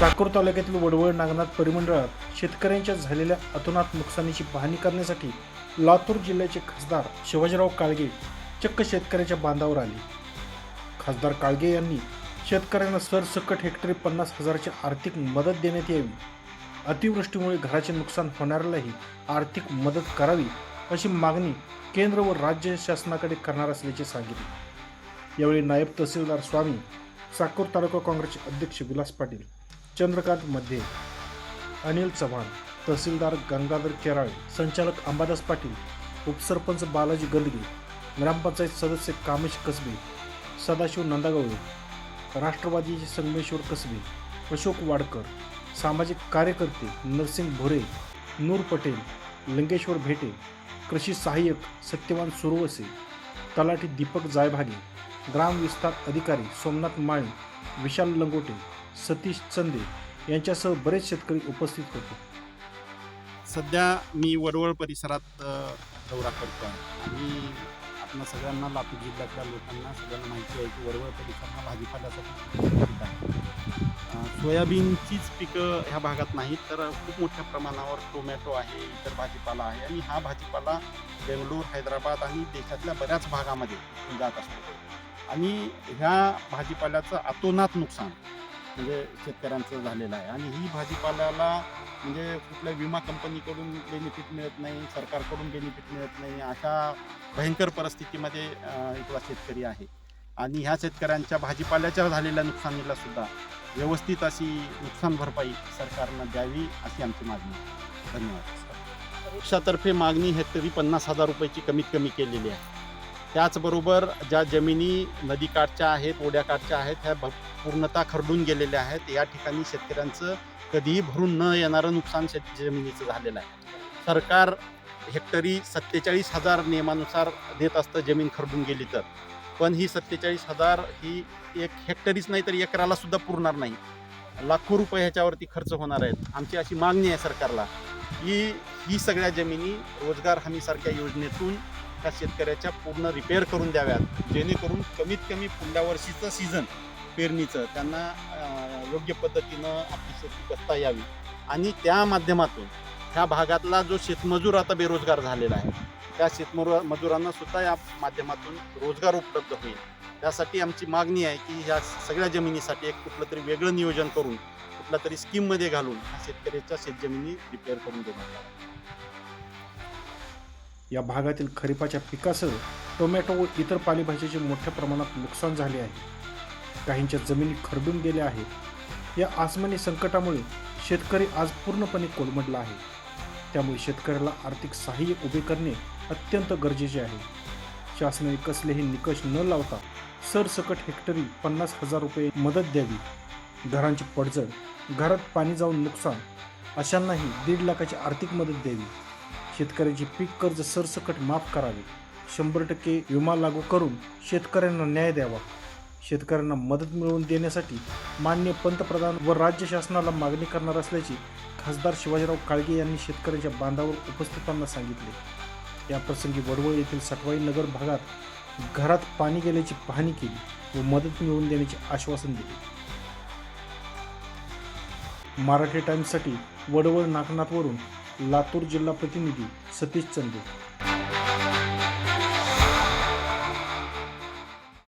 चाकूर तालुक्यातील वडवळ नागनाथ परिमंडळात शेतकऱ्यांच्या झालेल्या अतोनात नुकसानीची पाहणी करण्यासाठी लातूर जिल्ह्याचे खासदार शिवाजीराव काळगे चक्क शेतकऱ्याच्या बांधावर आले. खासदार काळगे यांनी शेतकऱ्यांना सरसकट हेक्टरी पन्नास हजाराची आर्थिक मदत देण्यात यावी. अतिवृष्टीमुळे घराचे नुकसान होणाऱ्यालाही आर्थिक मदत करावी अशी मागणी केंद्र व राज्य शासनाकडे करणार असल्याचे सांगितले. यावेळी नायब तहसीलदार स्वामी साकूर तालुका काँग्रेसचे अध्यक्ष विलास पाटील चंद्रकांत मध्ये अनिल चव्हाण तहसीलदार गंगाधर केराळे संचालक अंबादास पाटील उपसरपंच बालाजी गंदगी ग्रामपंचायत सदस्य कामेश कसबे सदाशिव नंदागवळे राष्ट्रवादीचे संगमेश्वर कसबे अशोक वाडकर सामाजिक कार्यकर्ते नरसिंग भोरे नूर पटेल लिंगेश्वर भेटे कृषी सहाय्यक सत्यवान सुरवसे तलाठी दीपक जायभागे ग्राम विस्तार अधिकारी सोमनाथ माळी विशाल लंगोटे सतीश चंदे यांच्यासह बरेच शेतकरी उपस्थित होते. सध्या मी वडवळ परिसरात दौरा करतो आहे. आणि आपल्या सगळ्यांना लातूर जिल्ह्यातल्या लोकांना सगळ्यांना माहिती आहे की वडवळ परिसर हा भाजीपाल्यासाठी सोयाबीनचीच पिकं ह्या भागात नाहीत तर खूप मोठ्या प्रमाणावर टोमॅटो आहे इतर भाजीपाला आहे. आणि हा भाजीपाला बेंगळूर हैदराबाद आणि देशातल्या बऱ्याच भागामध्ये जात असतो. आणि ह्या भाजीपाल्याचं अतोनात नुकसान म्हणजे शेतकऱ्यांचं झालेलं आहे. आणि ही भाजीपाल्याला म्हणजे कुठल्या विमा कंपनीकडून बेनिफिट मिळत नाही सरकारकडून बेनिफिट मिळत नाही अशा भयंकर परिस्थितीमध्ये इथला शेतकरी आहे. आणि ह्या शेतकऱ्यांच्या भाजीपाल्याच्या झालेल्या नुकसानीला सुद्धा व्यवस्थित अशी नुकसान भरपाई सरकारनं द्यावी अशी आमची मागणी आहे. धन्यवाद. पक्षातर्फे मागणी हेक्टरी पन्नास हजार रुपयाची कमीत कमी केलेली आहे. त्याचबरोबर ज्या जमिनी नदीकाठच्या आहेत ओढ्याकाठच्या आहेत ह्या भ- पूर्णतः खरडून गेलेल्या आहेत. या ठिकाणी शेतकऱ्यांचं कधीही भरून न येणारं नुकसान शेत जमिनीचं झालेलं आहे. सरकार हेक्टरी सत्तेचाळीस हजार नियमानुसार देत असतं जमीन खरडून गेली तर. पण ही सत्तेचाळीस हजार ही एक हेक्टरीच नाही तर एकराला सुद्धा पुरणार नाही. लाखो रुपये ह्याच्यावरती खर्च होणार आहेत. आमची अशी मागणी आहे सरकारला की ही सगळ्या जमिनी रोजगार हमीसारख्या योजनेतून त्या शेतकऱ्याच्या पूर्ण रिपेअर करून द्याव्यात जेणेकरून कमीत कमी पुढल्या वर्षीचं सीझन पेरणीचं त्यांना योग्य पद्धतीनं आपली शेती करता यावी. आणि त्या माध्यमातून ह्या भागातला जो शेतमजूर आता बेरोजगार झालेला आहे त्या शेतमजूर मजुरांना सुद्धा या माध्यमातून रोजगार उपलब्ध होईल. त्यासाठी आमची मागणी आहे की ह्या सगळ्या जमिनीसाठी एक कुठलं तरी वेगळं नियोजन करून कुठल्या तरी स्कीममध्ये घालून ह्या शेतकऱ्याच्या शेतजमिनी रिपेअर करून देण्यात या भागातील खरीपाच्या पिकासह टोमॅटो व इतर पालेभाज्याचे मोठ्या प्रमाणात नुकसान झाले आहे. काहींच्या जमिनी खरडून गेल्या आहेत. या आसमानी संकटामुळे शेतकरी आज पूर्णपणे कोलमडला आहे. त्यामुळे शेतकऱ्याला आर्थिक सहाय्य उभे करणे अत्यंत गरजेचे आहे. शासनाने कसलेही निकष न लावता सरसकट हेक्टरी पन्नास हजार रुपये मदत द्यावी. घरांची पडझड घरात पाणी जाऊन नुकसान अशांनाही दीड लाखाची आर्थिक मदत द्यावी. शेतकऱ्यांचे पीक कर्ज सरसकट माफ करावे. शंभर टक्के विमा लागू करून शेतकऱ्यांना न्याय द्यावा. शेतकऱ्यांना मदत मिळवून देण्यासाठी मान्य पंतप्रधान व राज्य शासनाला मागणी करणार असल्याची खासदार शिवाजीराव काळगे यांनी शेतकऱ्यांच्या बांधावर उपस्थितांना सांगितले. याप्रसंगी वडवळ येथील सटवाई नगर भागात घरात पाणी गेल्याची पाहणी केली व मदत मिळवून देण्याचे आश्वासन दिले. मराठी टाइम्ससाठी वडवळ नागनाथवरून लातूर जिल्हा प्रतिनिधी सतीश चंदे.